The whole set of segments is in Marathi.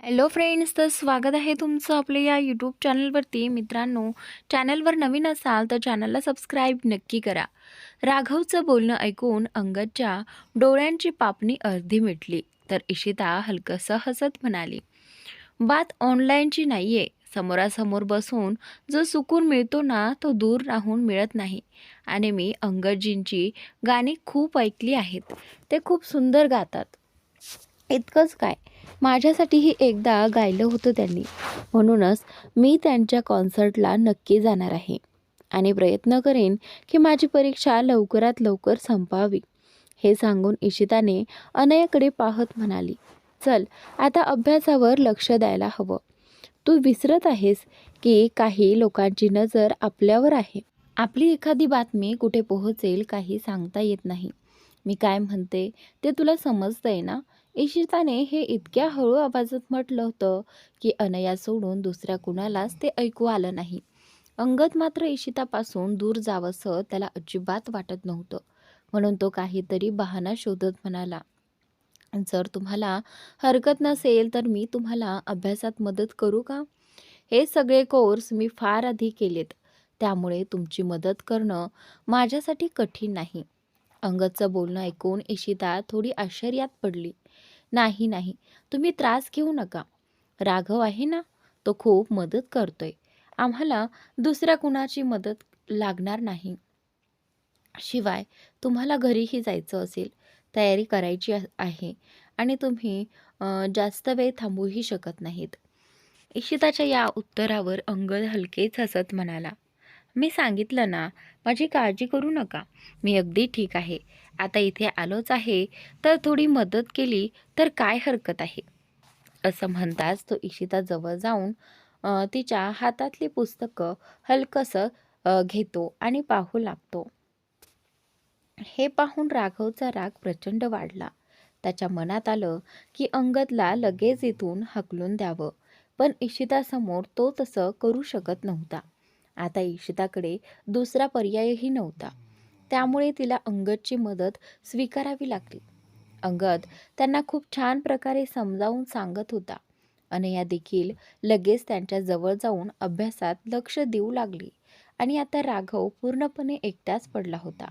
हॅलो फ्रेंड्स तर स्वागत आहे तुमचं आपल्या या यूट्यूब चॅनलवरती मित्रांनो चॅनलवर नवीन असाल तर चॅनलला सबस्क्राईब नक्की करा. राघवचं बोलणं ऐकून अंगदच्या डोळ्यांची पापणी अर्धी मिटली तर इशिता हलकंसं हसत म्हणाली बात ऑनलाईनची नाही आहे समोरासमोर बसून जो सुकून मिळतो ना तो दूर राहून मिळत नाही. आणि मी अंगदजींची गाणी खूप ऐकली आहेत. ते खूप सुंदर गातात. इतकंच काय? माझ्यासाठीही एकदा गायलं होतं त्यांनी. म्हणूनच मी त्यांच्या कॉन्सर्टला नक्की जाणार आहे आणि प्रयत्न करेन की माझी परीक्षा लवकरात लवकर संपावी हे सांगून इशिताने अनयाकडे पाहत म्हणाली चल आता अभ्यासावर लक्ष द्यायला हवं. तू विसरत आहेस की काही लोकांची नजर आपल्यावर आहे. आपली एखादी बातमी कुठे पोहोचेल काही सांगता येत नाही. मी काय म्हणते ते तुला समजतंय ना? इशिताने हे इतक्या हळू आवाजात म्हटलं होतं की अनया सोडून दुसऱ्या कुणालाच ते ऐकू आलं नाही. अंगद मात्र इशितापासून दूर जावंसं त्याला अजिबात वाटत नव्हतं. म्हणून तो काहीतरी बहाणा शोधत म्हणाला जर तुम्हाला हरकत नसेल तर मी तुम्हाला अभ्यासात मदत करू का? हे सगळे कोर्स मी फार आधी केलेत. त्यामुळे तुमची मदत करणं माझ्यासाठी कठीण नाही. अंगदचं बोलणं ऐकून इशिता थोडी आश्चर्यात पडली. नाही नाही. तुम्ही त्रास घेऊ नका. राघव आहे ना तो खूप मदत करतोय. आम्हाला दुसऱ्या कुणाची मदत लागणार नाही. शिवाय तुम्हाला घरीही जायचं असेल तयारी करायची आहे आणि तुम्ही जास्त वेळ थांबूही शकत नाहीत. इशिताच्या या उत्तरावर अंगद हलकेच हसत म्हणाला मी सांगितलं ना माझी काळजी करू नका. मी अगदी ठीक आहे. आता इथे आलोच आहे तर थोडी मदत केली तर काय हरकत आहे? असं म्हणताच तो इशिताजवळ जाऊन तिच्या हातातली पुस्तकं हलकंसं घेतो आणि पाहू लागतो. हे पाहून राघवचा राग प्रचंड वाढला. त्याच्या मनात आलं की अंगदला लगेच इथून हकलून द्यावं पण इशितासमोर तो तसं करू शकत नव्हता. आता इशिताकडे दुसरा पर्यायही नव्हता. त्यामुळे तिला अंगदची मदत स्वीकारावी लागली. अंगद त्यांना खूप छान प्रकारे समजावून सांगत होता. अनया देखील लगेच त्यांच्या जवळ जाऊन अभ्यासात लक्ष देऊ लागली आणि आता राघव पूर्णपणे एकटाच पडला होता.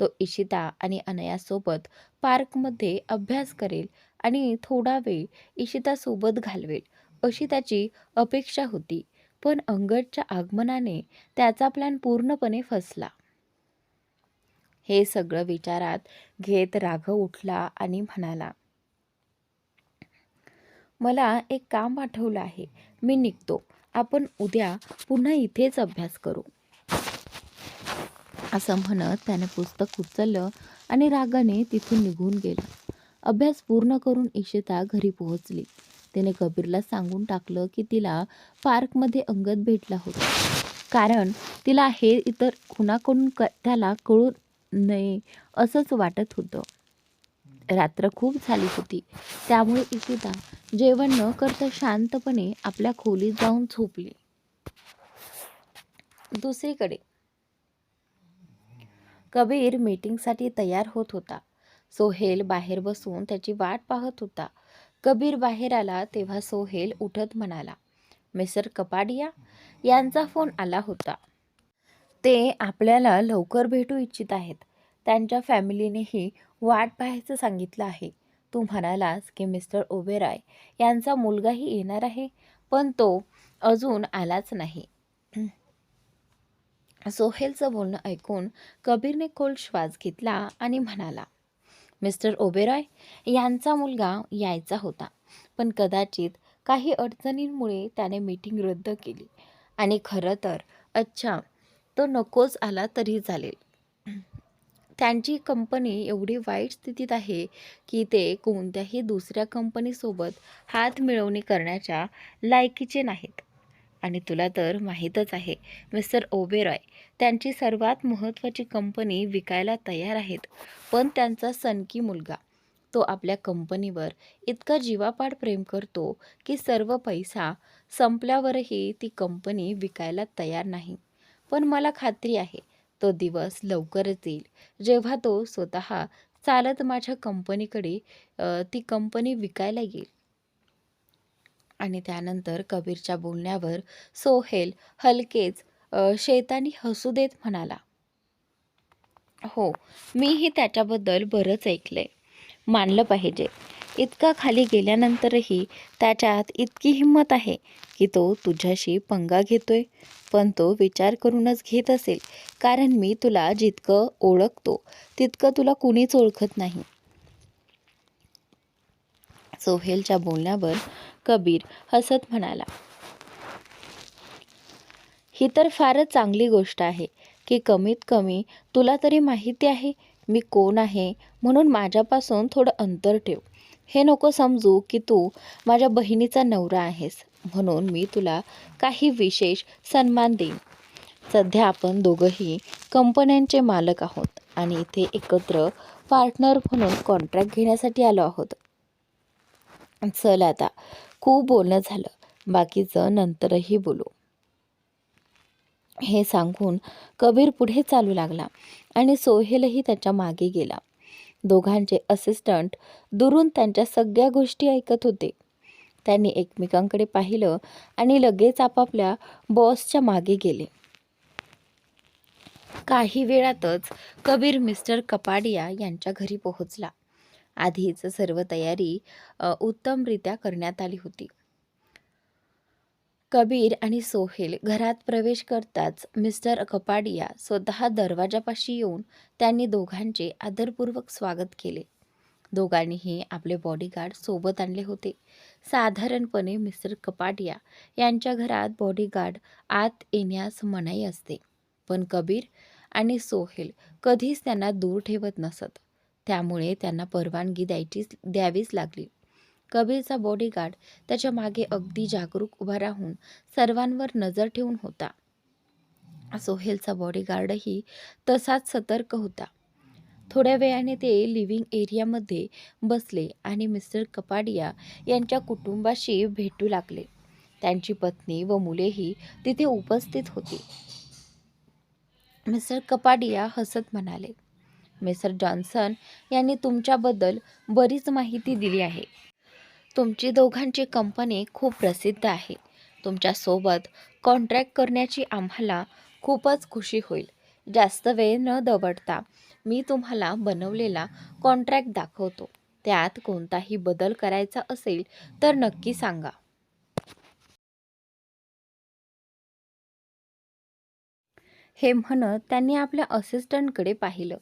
तो इशिता आणि अनयासोबत पार्कमध्ये अभ्यास करेल आणि थोडा वेळ इशितासोबत घालवेल अशी त्याची अपेक्षा होती. पण अंगदच्या आगमनाने त्याचा प्लॅन पूर्णपणे फसला. हे सगळं विचारात घेत राघव उठला आणि म्हणाला मला एक काम आठवलं आहे. मी निघतो. आपण उद्या पुन्हा इथेच अभ्यास करू. असं म्हणत त्याने पुस्तक उचललं आणि रागाने तिथून निघून गेला. अभ्यास पूर्ण करून इशिता घरी पोहोचली. तिने कबीरला सांगून टाकलं की तिला पार्कमध्ये अंगद भेटला होता. कारण तिला हे इतर कुणाकडून क त्याला कळून नये असंच वाटत होतं. रात्र खूप झाली होती. त्यामुळे इशिता जेवण न करता शांतपणे आपल्या खोलीत जाऊन झोपली. दुसरीकडे. कबीर मीटिंगसाठी तयार होत होता. सोहेल बाहेर बसून त्याची वाट पाहत होता. कबीर बाहेर आला तेव्हा सोहेल उठत म्हणाला मिस्टर कपाडिया यांचा फोन आला होता. ते आपल्याला लवकर भेटू इच्छित आहेत. त्यांच्या फॅमिलीनेही वाट पाहायचं सांगितलं आहे. तू म्हणालास की मिस्टर ओबेराय यांचा मुलगाही येणार आहे पण तो अजून आलाच नाही. सोहेलचं बोलणं ऐकून कबीरने खोल श्वास घेतला आणि म्हणाला मिस्टर ओबेरॉय यांचा मुलगा यायचा होता पण कदाचित काही अडचणींमुळे त्याने मीटिंग रद्द केली. आणि खरं तर अच्छा तो नकोच आला तरी चालेल. त्यांची कंपनी एवढी वाईट स्थितीत आहे की ते कोणत्याही दुसऱ्या कंपनीसोबत हात मिळवणी करण्याच्या लायकीचे नाहीत. आणि तुला तर माहीतच आहे मिस्टर ओबेरॉय त्यांची सर्वात महत्त्वाची कंपनी विकायला तयार आहेत पण त्यांचा सनकी मुलगा तो आपल्या कंपनीवर इतका जीवापाड प्रेम करतो की सर्व पैसा संपल्यावरही ती कंपनी विकायला तयार नाही. पण मला खात्री आहे तो दिवस लवकरच येईल. जेव्हा तो स्वतः चालत माझ्या कंपनीकडे ती कंपनी विकायला येईल. आणि त्यानंतर कबीरच्या बोलण्यावर सोहेल हलकेच शेतानी हसू देत म्हणाला हो मीही त्याच्याबद्दल बरंच ऐकलंय. मानलं पाहिजे. इतका खाली गेल्यानंतरही त्याच्यात इतकी हिंमत आहे की तो तुझ्याशी पंगा घेतोय. पण तो विचार करूनच घेत असेल. कारण मी तुला जितकं ओळखतो तितकं तुला कुणीच ओळखत नाही. सोहेलच्या बोलण्यावर कबीर हसत म्हणाला ही तर फारच चांगली गोष्ट आहे की कमीत कमी तुला तरी माहिती आहे मी कोण आहे म्हणून माझ्यापासून थोडं अंतर ठेव. हे नको समजू की तू माझ्या बहिणीचा नवरा आहेस. म्हणून मी तुला काही विशेष सन्मान देईन. सध्या आपण दोघंही कंपन्यांचे मालक आहोत आणि इथे एकत्र पार्टनर म्हणून कॉन्ट्रॅक्ट घेण्यासाठी आलो आहोत. चल आता खूप बोलणं झालं. बाकीचं नंतरही बोलू. हे सांगून कबीर पुढे चालू लागला आणि सोहेलही त्याच्यामागे गेला. दोघांचे असिस्टंट दुरून त्यांच्या सगळ्या गोष्टी ऐकत होते. त्यांनी एकमेकांकडे पाहिलं आणि लगेच आपापल्या बॉसच्या मागे गेले. काही वेळातच कबीर मिस्टर कपाडिया यांच्या घरी पोहोचला. आधीच सर्व तयारी उत्तमरित्या करण्यात आली होती. कबीर आणि सोहेल घरात प्रवेश करताच मिस्टर कपाडिया स्वतः दरवाजापाशी येऊन त्यांनी दोघांचे आदरपूर्वक स्वागत केले. दोघांनीही आपले बॉडीगार्ड सोबत आणले होते. साधारणपणे मिस्टर कपाडिया यांच्या घरात बॉडीगार्ड आत येण्यास मनाई असते. पण कबीर आणि सोहेल कधीच त्यांना दूर ठेवत नसत. त्यामुळे त्यांना परवानगी द्यायचीच द्यावीच लागली. कबीरचा बॉडीगार्ड त्याच्यामागे अगदी जागरूक उभा राहून सर्वांवर नजर ठेवून होता. सोहेलचा बॉडीगार्डही तसाच सतर्क होता. थोड्या वेळाने ते लिव्हिंग एरियामध्ये बसले आणि मिस्टर कपाडिया यांच्या कुटुंबाशी भेटू लागले. त्यांची पत्नी व मुलेही तिथे उपस्थित होती. मिस्टर कपाडिया हसत म्हणाले मिस्टर जॉन्सन यांनी तुमच्याबद्दल बरीच माहिती दिली आहे. तुमची दोघांची कंपनी खूप प्रसिद्ध आहे. तुमच्यासोबत कॉन्ट्रॅक्ट करण्याची आम्हाला खूपच खुशी होईल. जास्त वेळ न दवडता मी तुम्हाला बनवलेला कॉन्ट्रॅक्ट दाखवतो. त्यात कोणताही बदल करायचा असेल तर नक्की सांगा. हे म्हणत त्यांनी आपल्या असिस्टंटकडे पाहिलं.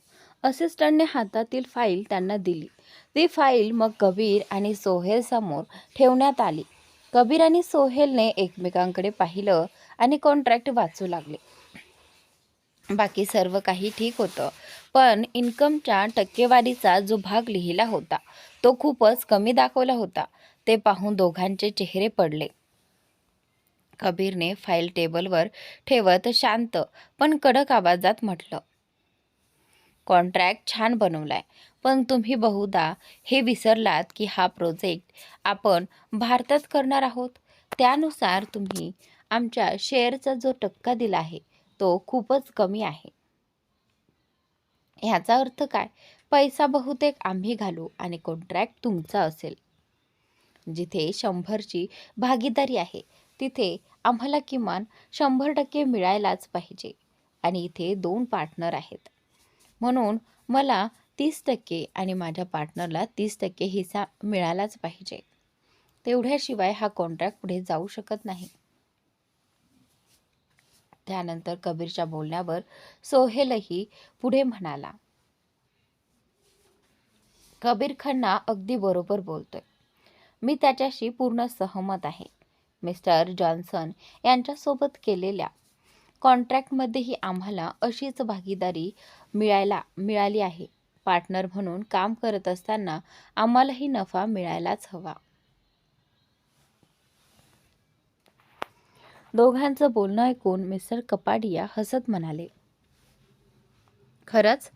असिस्टंटने हातातील फाईल त्यांना दिली. ती फाईल मग कबीर आणि सोहेल समोर ठेवण्यात आली. कबीर आणि सोहेलने एकमेकांकडे पाहिलं आणि कॉन्ट्रॅक्ट वाचू लागले. बाकी सर्व काही ठीक होतं. पण इन्कमच्या टक्केवारीचा जो भाग लिहिला होता तो खूपच कमी दाखवला होता. ते पाहून दोघांचे चेहरे पडले. कबीरने फाईल टेबलवर ठेवत शांत पण कडक आवाजात म्हटलं कॉन्ट्रॅक्ट छान बनवलाय. पण तुम्ही बहुधा हे विसरलात की हा प्रोजेक्ट आपण भारतात करणार आहोत. त्यानुसार तुम्ही आमच्या शेअरचा जो टक्का दिला आहे तो खूपच कमी आहे. ह्याचा अर्थ काय? पैसा बहुतेक आम्ही घालू आणि कॉन्ट्रॅक्ट तुमचा असेल. जिथे शंभरची भागीदारी आहे तिथे आम्हाला किमान शंभर टक्के मिळायलाच पाहिजे. आणि इथे दोन पार्टनर आहेत. म्हणून मला तीस टक्के आणि माझ्या पार्टनरला तीस टक्के हिस्सा मिळालाच पाहिजे. तेवढ्याशिवाय हा कॉन्ट्रॅक्ट पुढे जाऊ शकत नाही. त्यानंतर कबीरच्या बोलण्यावर सोहेलही पुढे म्हणाला कबीर खन्ना अगदी बरोबर बोलतोय. मी त्याच्याशी पूर्ण सहमत आहे. मिस्टर जॉन्सन यांच्यासोबत केलेल्या कॉन्ट्रॅक्टमध्येही आम्हाला अशीच भागीदारी मिळायला मिळाली आहे. पार्टनर म्हणून काम करत असताना आम्हालाही नफा मिळायलाच हवा. दोघांचं बोलणं ऐकून मिस्टर कपाडिया हसत म्हणाले खरंच?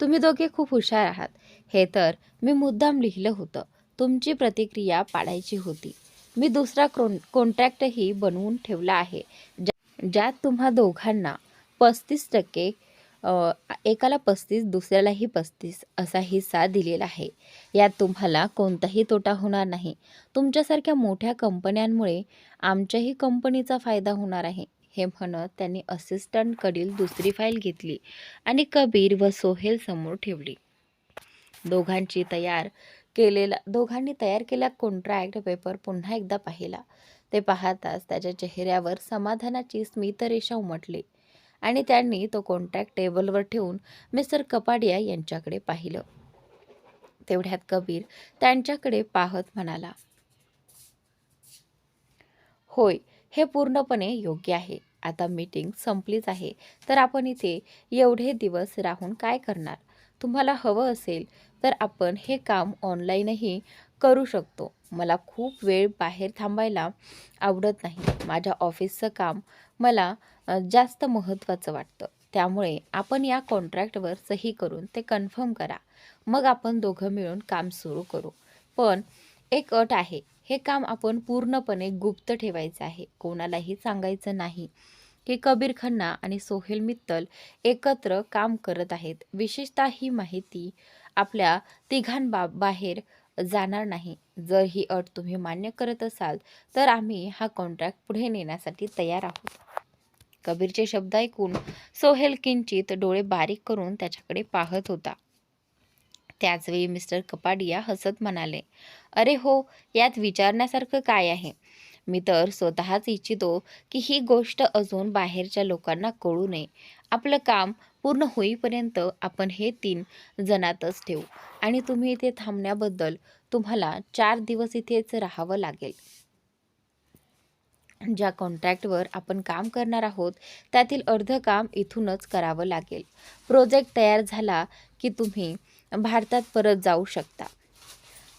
तुम्ही दोघे खूप हुशार आहात. हे तर मी मुद्दाम लिहिलं होतं. तुमची प्रतिक्रिया पाडायची होती. मी दुसरा क्रोन कॉन्ट्रॅक्टही बनवून ठेवला आहे. ज्यात तुम्हा दोघांना पस्तीस टक्के एकाला पस्तीस दुसऱ्यालाही पस्तीस असा हिस्सा दिलेला आहे. यात तुम्हाला कोणताही तोटा होणार नाही. तुमच्यासारख्या मोठ्या कंपन्यांमुळे आमच्याही कंपनीचा फायदा होणार आहे हे म्हणत त्यांनी असिस्टंटकडील दुसरी फाईल घेतली आणि कबीर व सोहेल समोर ठेवली. दोघांची तयार केलेला दोघांनी तयार केला कॉन्ट्रॅक्ट पेपर पुन्हा एकदा पाहिला. ते पाहताच त्याच्या चेहऱ्यावर समाधानाची स्मितरेषा उमटली आणि त्यांनी तो कॉन्टॅक्ट टेबलवर ठेवून मिस्टर कपाडिया यांच्याकडे पाहिलं. तेवढ्यात कबीर त्यांच्याकडे पाहत म्हणाला होय हे पूर्णपणे योग्य आहे. आता मीटिंग संपलीच आहे. तर आपण इथे एवढे दिवस राहून काय करणार? तुम्हाला हवं असेल तर आपण हे काम ऑनलाईनही करू शकतो. मला खूप वेळ बाहेर थांबायला आवडत नाही. माझ्या ऑफिसचं काम मला जास्त महत्त्वाचं वाटतं. त्यामुळे आपण या कॉन्ट्रॅक्टवर सही करून ते कन्फर्म करा. मग आपण दोघं मिळून काम सुरू करू. पण एक अट आहे. हे काम आपण पूर्णपणे गुप्त ठेवायचं आहे. कोणालाही सांगायचं नाही की कबीर खन्ना आणि सोहेल मित्तल एकत्र काम करत आहेत. विशेषतः ही माहिती आपल्या तिघांबा बाहेर जाणार नाही. जर ही अट तुम्ही मान्य करत असाल तर आम्ही हा कॉन्ट्रॅक्ट पुढे नेण्यासाठी तयार आहोत. कबीरचे शब्द ऐकून सोहेल किंचित डोळे बारीक करून त्याच्याकडे पाहत होता. त्याचवेळी मिस्टर कपाडिया हसत म्हणाले अरे हो यात विचारण्यासारखं काय आहे? मी तर स्वतःच इच्छितो की ही गोष्ट अजून बाहेरच्या लोकांना कळू नये. आपलं काम पूर्ण होईपर्यंत आपण हे तीन जणातच ठेवू. आणि तुम्ही इथे थांबण्याबद्दल तुम्हाला चार दिवस इथेच राहावं लागेल. ज्या कॉन्ट्रॅक्टवर आपण काम करणार आहोत त्यातील अर्ध काम इथूनच करावं लागेल. प्रोजेक्ट तयार झाला की तुम्ही भारतात परत जाऊ शकता.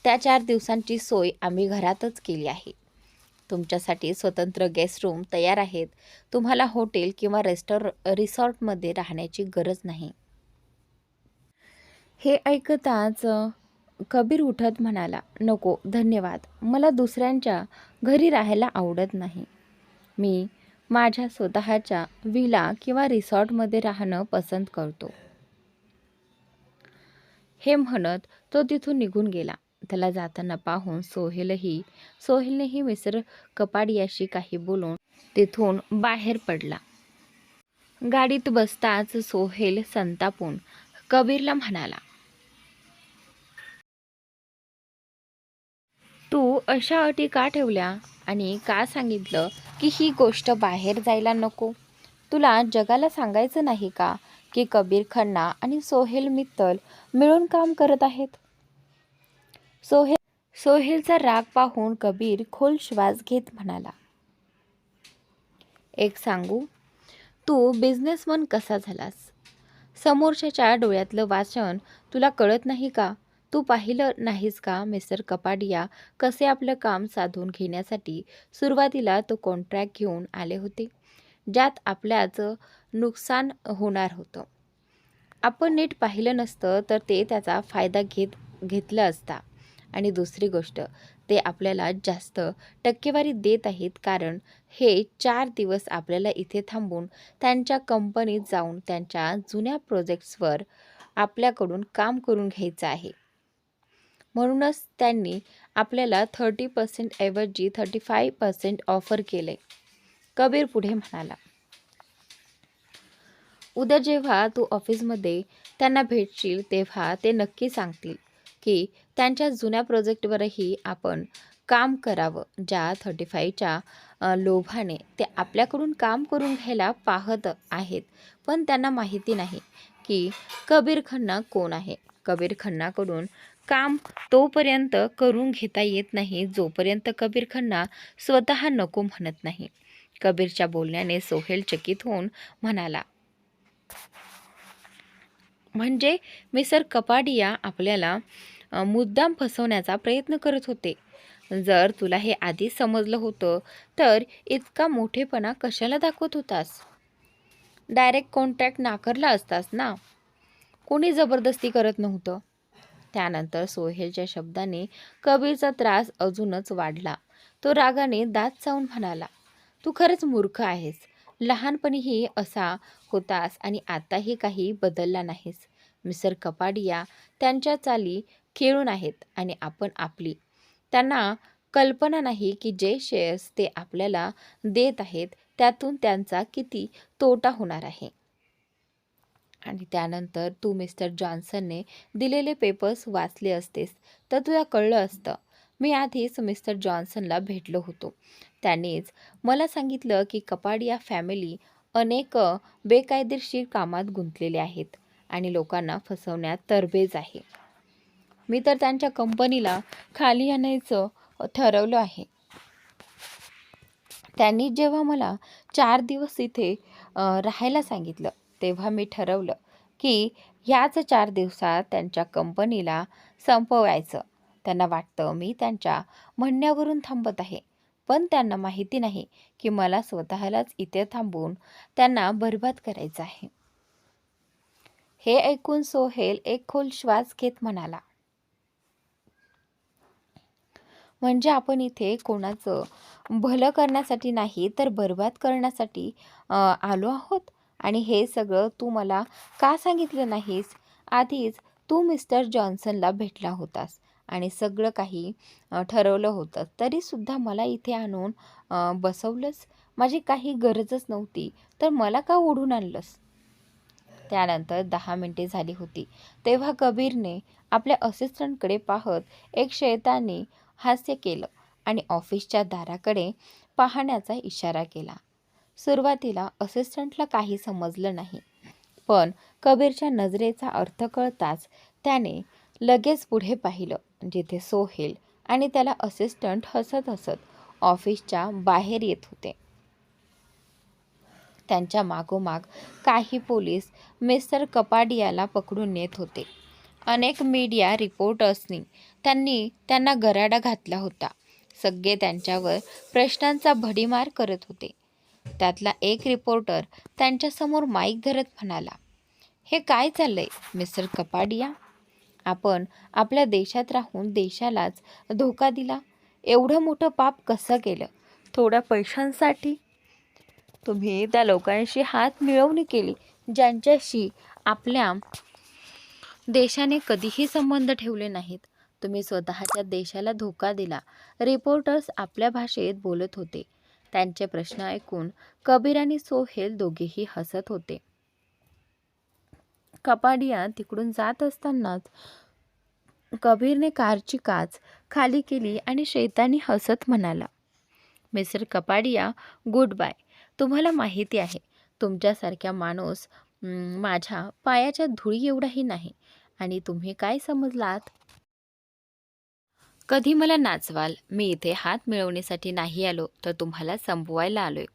त्या चार दिवसांची सोय आम्ही घरातच केली आहे. तुमच्यासाठी स्वतंत्र गेस्ट रूम तयार आहेत. तुम्हाला हॉटेल किंवा रेस्टॉर रिसॉर्टमध्ये राहण्याची गरज नाही. हे ऐकताच कबीर उठत म्हणाला नको धन्यवाद. मला दुसऱ्यांच्या घरी राहायला आवडत नाही. मी माझ्या स्वतःच्या विला किंवा रिसॉर्टमध्ये राहणं पसंत करतो. हे म्हणत तो तिथून निघून गेला. त्याला जाताना पाहून सोहेलही सोहेलनेही मिसर कपाडियाशी काही बोलून तिथून बाहेर पडला. गाडीत बसताच सोहेल संतापून कबीरला म्हणाला तू अशा अटी का ठेवल्या आणि का सांगितलं की ही गोष्ट बाहेर जायला नको? तुला जगाला सांगायचं नाही का की कबीर खन्ना आणि सोहेल मित्तल मिळून काम करत आहेत? सोहेल सोहेलचा राग पाहून कबीर खोल श्वास घेत म्हणाला एक सांगू? तू बिझनेसमन कसा झालास? समोरच्याच्या डोळ्यातलं वाचन तुला कळत नाही का? तू पाहिलं नाहीस का मिस्टर कपाडिया कसे आपलं काम साधून घेण्यासाठी सुरुवातीला तो कॉन्ट्रॅक्ट घेऊन आले होते ज्यात आपल्याच नुकसान होणार होतं. आपण नीट पाहिलं नसतं तर ते त्याचा फायदा घेत घेतला असता. आणि दुसरी गोष्ट ते आपल्याला जास्त टक्केवारी देत आहेत कारण हे चार दिवस आपल्याला इथे थांबून त्यांच्या कंपनीत जाऊन त्यांच्या जुन्या प्रोजेक्ट्सवर आपल्याकडून काम करून घ्यायचं आहे. म्हणूनच त्यांनी आपल्याला थर्टी पर्सेंट ऐवजी थर्टी फाय पर्सेंट ऑफर केले. कबीर पुढे म्हणाला उद्या जेव्हा तू ऑफिसमध्ये त्यांना भेटशील तेव्हा ते नक्की सांगतील. की त्यांच्या जुन्या प्रोजेक्टवरही आपण काम करावं ज्या थर्टी फाईव्हच्या लोभाने ते आपल्याकडून काम करून घ्यायला पाहत आहेत. पण त्यांना माहिती नाही की कबीर खन्ना कोण आहे? कबीर खन्नाकडून काम तोपर्यंत करून घेता येत नाही जोपर्यंत कबीर खन्ना स्वतः नको म्हणत नाही. कबीरच्या बोलण्याने सोहेल चकित होऊन म्हणाला म्हणजे मिसर कपाडिया आपल्याला मुद्दाम फसवण्याचा प्रयत्न करत होते. जर तुला हे आधीच समजलं होतं तर इतका मोठेपणा कशाला दाखवत होतास? डायरेक्ट कॉन्ट्रॅक्ट नाकारला असतास ना? कोणी जबरदस्ती करत नव्हतं. त्यानंतर सोहेलच्या शब्दाने कबीरचा त्रास अजूनच वाढला. तो रागाने दात चावून म्हणाला तू खरंच मूर्ख आहेस. लहानपणीही असा होतास आणि आताही काही बदलला नाहीस. मिस्टर कपाडिया त्यांच्या चाली खेळून आहेत आणि आपण आपली. त्यांना कल्पना नाही की जे शेअर्स ते आपल्याला देत आहेत त्यातून त्यांचा किती तोटा होणार आहे. आणि त्यानंतर तू मिस्टर जॉन्सनने दिलेले पेपर्स वाचले असतेस तर तुला कळलं असतं. मी आधीच मिस्टर जॉन्सनला भेटलो होतो. त्यानेच मला सांगितलं की कपाडिया फॅमिली अनेक बेकायदेशीर कामात गुंतलेले आहेत आणि लोकांना फसवण्यात तरबेज आहे. मी तर त्यांच्या कंपनीला खाली आणायचं ठरवलं आहे. त्यांनी जेव्हा मला चार दिवस इथे राहायला सांगितलं तेव्हा मी ठरवलं की ह्याच चार दिवसात त्यांच्या कंपनीला संपवायचं. त्यांना वाटतं मी त्यांच्या म्हणण्यावरून थांबत आहे. पण त्यांना माहिती नाही की मला स्वतःलाच इथे थांबवून त्यांना बरबाद करायचं आहे. हे ऐकून सोहेल एक खोल श्वास घेत म्हणाला म्हणजे आपण इथे कोणाचं भलं करण्यासाठी नाही तर बरबाद करण्यासाठी आलो आहोत? आणि हे सगळं तू मला का सांगितलं नाहीस? आधीच तू मिस्टर जॉन्सनला भेटला होतास. आणि सगळं काही ठरवलं होतं. तरीसुद्धा मला इथे आणून बसवलंच माझी काही गरजच नव्हती. तर मला का ओढून आणलंस? त्यानंतर दहा मिनिटे झाली होती. तेव्हा कबीरने आपल्या असिस्टंटकडे पाहत एक शैतानी हास्य केलं आणि ऑफिसच्या दाराकडे पाहण्याचा इशारा केला. सुरुवातीला असिस्टंटला काही समजलं नाही. पण कबीरच्या नजरेचा अर्थ कळताच त्याने लगेच पुढे पाहिलं जिथे सोहेल आणि त्याला असिस्टंट हसत हसत ऑफिसच्या बाहेर येत होते. त्यांच्या मागोमाग काही पोलीस मिस्टर कपाडियाला पकडून नेत होते. अनेक मीडिया रिपोर्टर्सनी त्यांनी त्यांना गराडा घातला होता. सगळे त्यांच्यावर प्रश्नांचा भडीमार करत होते. त्यातला एक रिपोर्टर त्यांच्यासमोर माईक धरत म्हणाला हे काय चाललंय मिस्टर कपाडिया? आपण आपल्या देशात राहून देशालाच धोका दिला. एवढं मोठं पाप कसं केलं? थोड्या पैशांसाठी? तुम्ही त्या लोकांशी हात मिळवणी केली ज्यांच्याशी आपल्या देशाने कधीही संबंध ठेवले नाहीत. तुम्ही स्वतःच्या देशाला धोका दिला रिपोर्टर्स आपल्या भाषेत बोलत होते. त्यांचे प्रश्न ऐकून कबीर आणि सोहेल दोघेही हसत होते. कपाडिया तिकडून जात असतानाच कबीरने कारची काच खाली केली आणि शैतानी हसत म्हणाला मिस्टर कपाडिया गुड बाय. तुम्हाला माहिती आहे तुमच्यासारख्या माणूस माझ्या पायाच्या धुळी एवढाही नाही. आणि तुम्ही काय समजलात? कधी मला नाचवाल? मी इथे हात मिळवण्यासाठी नाही आलो तर तुम्हाला संपवायला आलोय.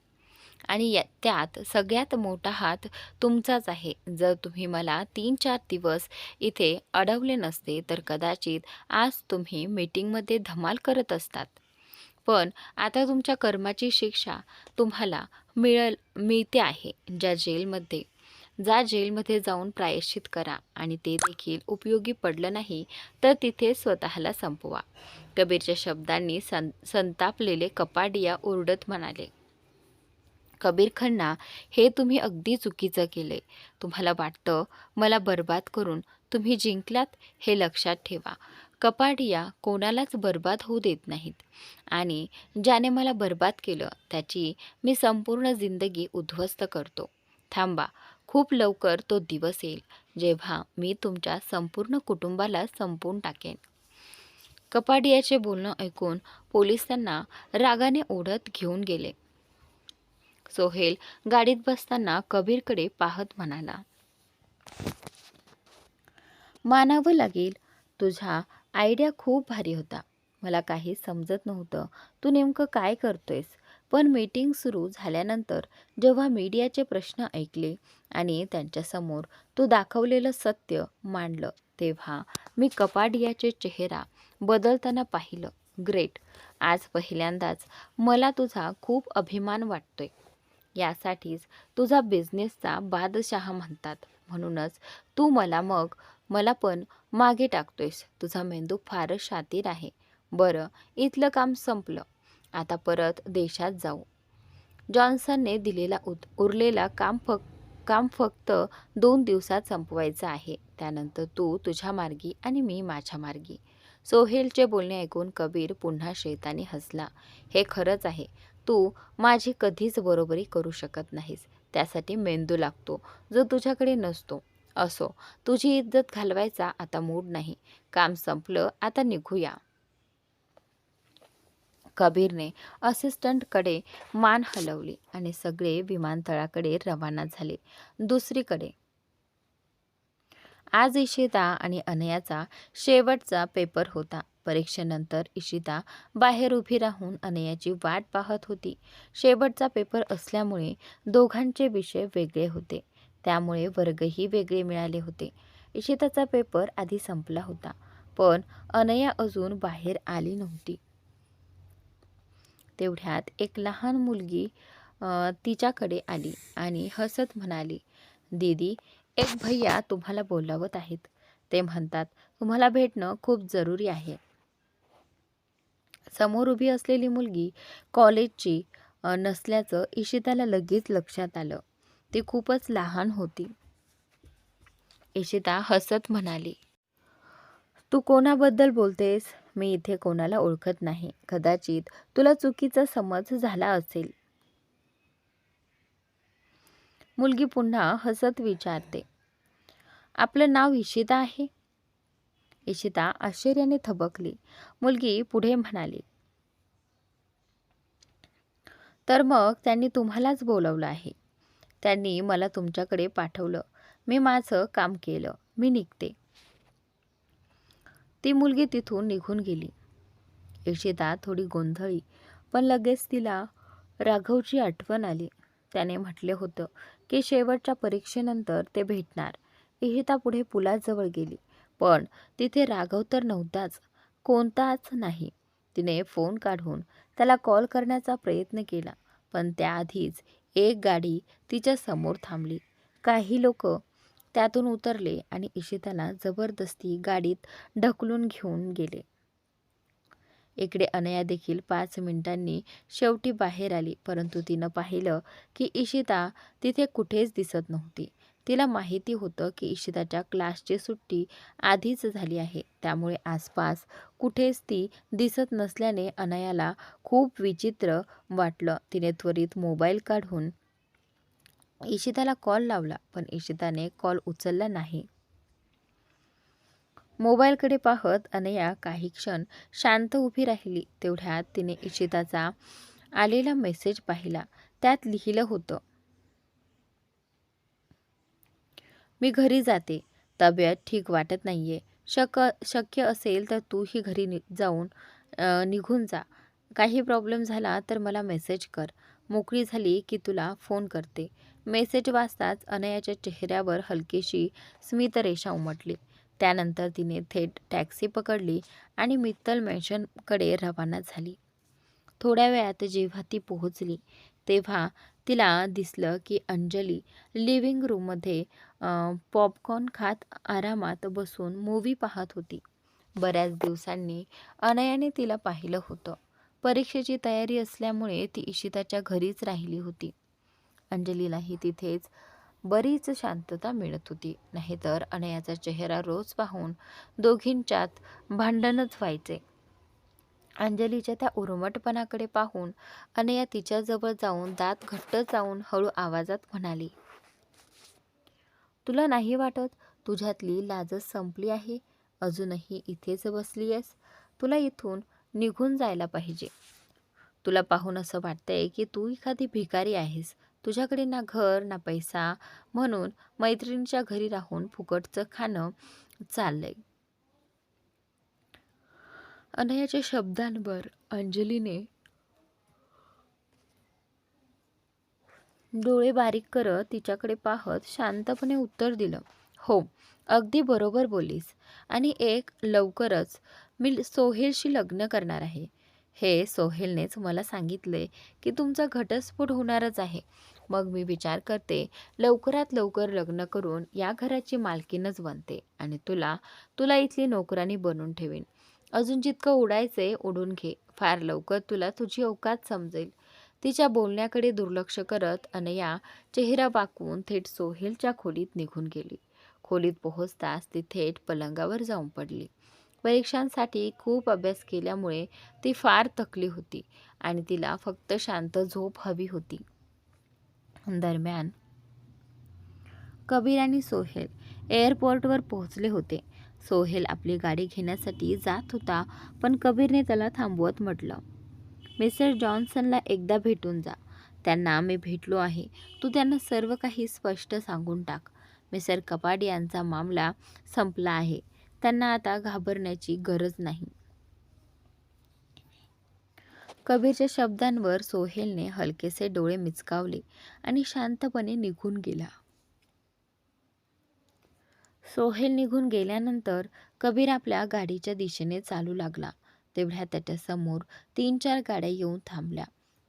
आणि या त्यात सगळ्यात मोठा हात तुमचाच आहे. जर तुम्ही मला तीन चार दिवस इथे अडवले नसते तर कदाचित आज तुम्ही मीटिंगमध्ये धमाल करत असतात. पण आता तुमच्या कर्माची शिक्षा तुम्हाला मिळल मिळते आहे ज्या जेलमध्ये जा जेलमध्ये जाऊन प्रायश्चित करा आणि ते देखील उपयोगी पडलं नाही तर तिथे स्वतःला संपवा. कबीरच्या शब्दांनी सं संतापलेले कपाडिया ओरडत म्हणाले. कबीर खन्ना हे तुम्ही अगदी चुकीचं केले तुम्हाला वाटतं मला बर्बाद करून तुम्ही जिंकलात हे लक्षात ठेवा. कपाडिया कोणालाच बर्बाद होऊ देत नाहीत. आणि ज्याने मला बर्बाद केलं त्याची मी संपूर्ण जिंदगी उद्ध्वस्त करतो. थांबा खूप लवकर तो दिवस येईल जेव्हा मी तुमच्या संपूर्ण कुटुंबाला संपवून टाकेन. कपाडियाचे बोलणं ऐकून पोलीस त्यांना रागाने ओढत घेऊन गेले. सोहेल गाडीत बसताना कबीरकडे पाहत म्हणाला मानावं लागेल. तुझा आयडिया खूप भारी होता. मला काही समजत नव्हतं. तू नेमकं काय करतोयस? पण मीटिंग सुरू झाल्यानंतर जेव्हा मीडियाचे प्रश्न ऐकले आणि त्यांच्यासमोर तू दाखवलेलं सत्य मांडलं तेव्हा मी कपाडियाचे चेहरा बदलताना पाहिलं. ग्रेट. आज पहिल्यांदाच मला तुझा खूप अभिमान वाटतोय. यासाठीच तुझा बिझनेसचा बादशाह म्हणतात. म्हणूनच तू मला मग मला पण मागे टाकतोयस. तुझा मेंदू फारच शातीर आहे. बरं इथलं काम संपलं. आता परत देशात जाऊ. जॉन्सनने दिलेला उत उरलेला काम फक काम फक्त दोन दिवसात संपवायचं आहे. त्यानंतर तू तुझ्या मार्गी आणि मी माझ्या मार्गी. सोहेलचे बोलणे ऐकून कबीर पुन्हा शैतानी हसला. हे खरंच आहे. तू माझी कधीच बरोबरी करू शकत नाहीस. त्यासाठी मेंदू लागतो जो तुझ्याकडे नसतो. असो तुझी इज्जत घालवायचा आता मूड नाही. काम संपलं आता निघूया. कबीरने असिस्टंटकडे मान हलवली आणि सगळे विमानतळाकडे रवाना झाले. दुसरीकडे. आज इशिता आणि अनयाचा शेवटचा पेपर होता. परीक्षेनंतर इशिता बाहेर उभी राहून अनयाची वाट पाहत होती. शेवटचा पेपर असल्यामुळे दोघांचे विषय वेगळे होते. त्यामुळे वर्गही वेगळे मिळाले होते. इशिताचा पेपर आधी संपला होता पण अनया अजून बाहेर आली नव्हती. तेवढ्यात एक लहान मुलगी तिच्याकडे आली आणि हसत म्हणाली दीदी एक भैया तुम्हाला बोलावत आहेत. ते म्हणतात तुम्हाला भेटणं खूप जरुरी आहे. समोर उभी असलेली मुलगी कॉलेजची नसल्याचं इशिताला लगेच लक्षात आलं. ती खूपच लहान होती. इशिता हसत म्हणाली तू कोणाबद्दल बोलतेस? मी इथे कोणाला ओळखत नाही. कदाचित तुला चुकीचा समज झाला असेल. मुलगी पुन्हा हसत विचारते आपलं नाव इशिता आहे? इशिता आश्चर्याने थबकली. मुलगी पुढे म्हणाली तर मग त्यांनी तुम्हालाच बोलवलं आहे. त्यांनी मला तुमच्याकडे पाठवलं. मी माझं काम केलं. मी निघते. ती मुलगी तिथून निघून गेली. इशिता थोडी गोंधळी पण लगेच तिला राघवची आठवण आली. त्याने म्हटले होतं की शेवटच्या परीक्षेनंतर ते भेटणार. इशिता पुढे पुलाजवळ गेली. पण तिथे राघव तर नव्हताच. कोणताच नाही. तिने फोन काढून त्याला कॉल करण्याचा प्रयत्न केला पण त्याआधीच एक गाडी तिच्या समोर थांबली. काही लोक त्यातून उतरले आणि इशिताला जबरदस्ती गाडीत ढकलून घेऊन गेले. इकडे अनया देखील पाच मिनिटांनी शेवटी बाहेर आली परंतु तिनं पाहिलं की इशिता तिथे कुठेच दिसत नव्हती. तिला माहिती होतं की इशिताच्या क्लासची सुट्टी आधीच झाली आहे. त्यामुळे आसपास कुठेच ती दिसत नसल्याने अनयाला खूप विचित्र वाटलं. तिने त्वरित मोबाईल काढून इशिताला कॉल लावला पण इशिताने कॉल उचलला नाही. मोबाईलकडे पाहत अनया काही क्षण शांत उभी राहिली. तेवढ्यात तिने इशिताचा आलेला मेसेज पाहिला. त्यात लिहिलं होतं मी घरी जाते. तब्येत ठीक वाटत नाही आहे शक शक्य असेल तर तूही घरी नि जाऊन निघून जा. काही प्रॉब्लेम झाला तर मला मेसेज कर. मोकळी झाली की तुला फोन करते. मेसेज वाचताच अनयाच्या चेहऱ्यावर हलकीशी स्मितरेषा उमटली. त्यानंतर तिने थेट टॅक्सी पकडली आणि मित्तल मेन्शनकडे रवाना झाली. थोड्या वेळात जेव्हा ती पोहोचली तेव्हा तिला दिसलं की अंजली लिव्हिंग रूममध्ये पॉपकॉर्न खात आरामात बसून मूवी पाहत होती. बऱ्याच दिवसांनी अनयाने तिला पाहिलं होतं. परीक्षेची तयारी असल्यामुळे ती इशिताच्या घरीच राहिली होती. अंजलीलाही तिथेच बरीच शांतता मिळत होती. नाहीतर अनयाचा चेहरा रोज पाहून दोघींच्यात भांडणच व्हायचे. अंजलीच्या त्या उर्मटपणाकडे पाहून अनया तिच्याजवळ जाऊन दात घट्ट चावून हळू आवाजात म्हणाली तुला नाही वाटत तुझ्यातली लाजच संपली आहे? अजूनही इथेच बसली आहेस तुला इथून निघून जायला पाहिजे. तुला पाहून असं वाटतंय की तू एखादी भिकारी आहेस. तुझ्याकडे ना घर ना पैसा म्हणून मैत्रिणीच्या घरी राहून फुकटचं खाणं चाललंय. अनयाच्या शब्दांवर अंजलीने डोळे बारीक करत तिच्याकडे पाहत शांतपणे उत्तर दिलं. हो अगदी बरोबर बोलीस. आणि एक लवकरच मी सोहेलशी लग्न करणार आहे. हे सोहेलनेच मला सांगितले की तुमचा घटस्फोट होणारच आहे. मग मी विचार करते लवकरात लवकर लग्न करून या घराची मालकीनच बनते आणि तुला तुला इथली नोकरानी बनवून ठेवीन. अजून जितकं उडायचंय उडून घे. फार लवकर तुला तुझी औकात समजेल. तिच्या बोलण्याकडे दुर्लक्ष करत अनया चेहरा वाकवून थेट सोहेलच्या खोलीत निघून गेली. खोलीत पोहोचताच ती थेट पलंगावर जाऊन पडली. परीक्षांसाठी खूप अभ्यास केल्यामुळे ती फार थकली होती आणि तिला फक्त शांत झोप हवी होती. दरम्यान कबीर आणि सोहेल एअरपोर्टवर पोहोचले होते. सोहेल आपली गाडी घेण्यासाठी जात होता पण कबीरने त्याला थांबवत म्हटलं मिस्टर जॉन्सनला एकदा भेटून जा. त्यांना मी भेटलो आहे. तू त्यांना सर्व काही स्पष्ट सांगून टाक. मिस्टर कपाड यांचा मामला संपला आहे. त्यांना आता घाबरण्याची गरज नाही. कबीरच्या शब्दांवर सोहेलने हलकेसे डोळे मिचकावले आणि शांतपणे निघून गेला. सोहेल निघून गेल्यानंतर कबीर आपल्या गाडीच्या दिशेने चालू लागला. तेवढ्या त्याच्यासमोर तीन चार गाड्या येऊन थांबल्या.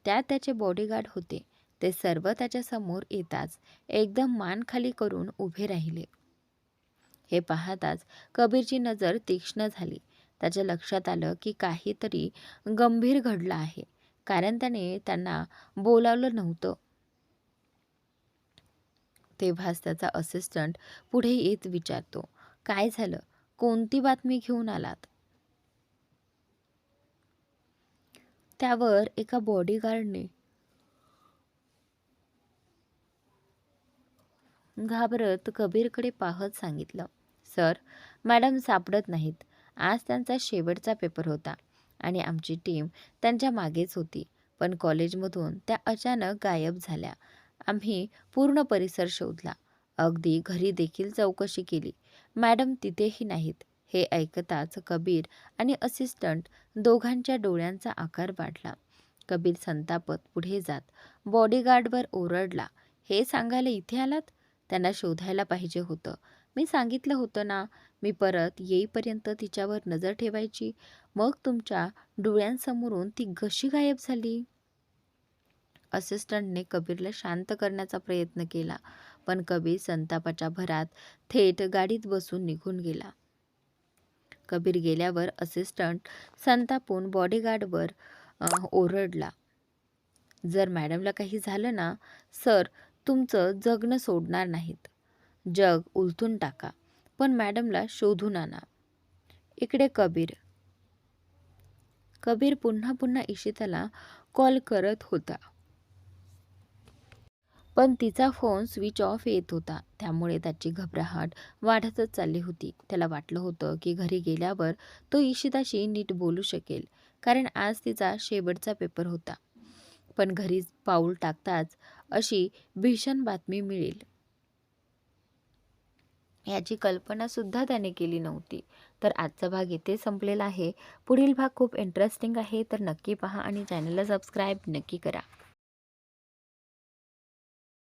त्यात त्याचे बॉडीगार्ड होते. ते सर्व त्याच्यासमोर येताच एकदम मान खाली करून उभे राहिले. हे पाहताच कबीरची नजर तीक्ष्ण झाली. त्याच्या लक्षात आलं की काहीतरी गंभीर घडलं आहे. कारण त्याने त्यांना बोलावलं नव्हतं. तेव्हाच त्याचा असिस्टंट पुढे येत विचारतो काय झालं? कोणती बातमी घेऊन आलात? त्यावर एका बॉडीगार्डने घाबरत कबीरकडे पाहत सांगितलं सर मॅडम सापडत नाहीत. आज त्यांचा शेवटचा पेपर होता आणि आमची टीम त्यांच्या मागेच होती पण कॉलेजमधून त्या अचानक गायब झाल्या. आम्ही पूर्ण परिसर शोधला. अगदी घरी देखील चौकशी केली. मॅडम तिथेही नाहीत. हे ऐकताच कबीर आणि असिस्टंट दोघांच्या डोळ्यांचा आकार वाढला. कबीर संतापत पुढे जात. बॉडीगार्डवर ओरडला. हे सांगायला इथे आलात? त्यांना शोधायला पाहिजे होतं. मी सांगितलं होतं ना मी परत येईपर्यंत तिच्यावर नजर ठेवायची. मग तुमच्या डोळ्यांसमोरून ती कशी गायब झाली? असिस्टंटने कबीरला शांत करण्याचा प्रयत्न केला पण कबीर संतापाच्या भरात थेट गाडीत बसून निघून गेला. कबीर गेल्यावर असिस्टंट संतापून बॉडीगार्डवर ओरडला. जर मॅडमला काही झालं ना सर तुमचं जगणं सोडणार नाहीत. जग उलथून टाका पण मॅडमला शोधून आणा. इकडे कबीर. कबीर पुन्हा पुन्हा इशिताला कॉल करत होता. पण तिचा फोन स्विच ऑफ येत होता. त्यामुळे त्याची घबराहट वाढतच चालली होती. त्याला वाटलं होतं की घरी गेल्यावर तो इशिताशी नीट बोलू शकेल कारण आज तिचा शेवटचा पेपर होता. पण घरी पाऊल टाकताच अशी भीषण बातमी मिळेल. याची कल्पनासुद्धा त्याने केली नव्हती. तर आजचा भाग इथे संपलेला आहे. पुढील भाग खूप इंटरेस्टिंग आहे तर नक्की पहा आणि चॅनलला सबस्क्राईब नक्की करा.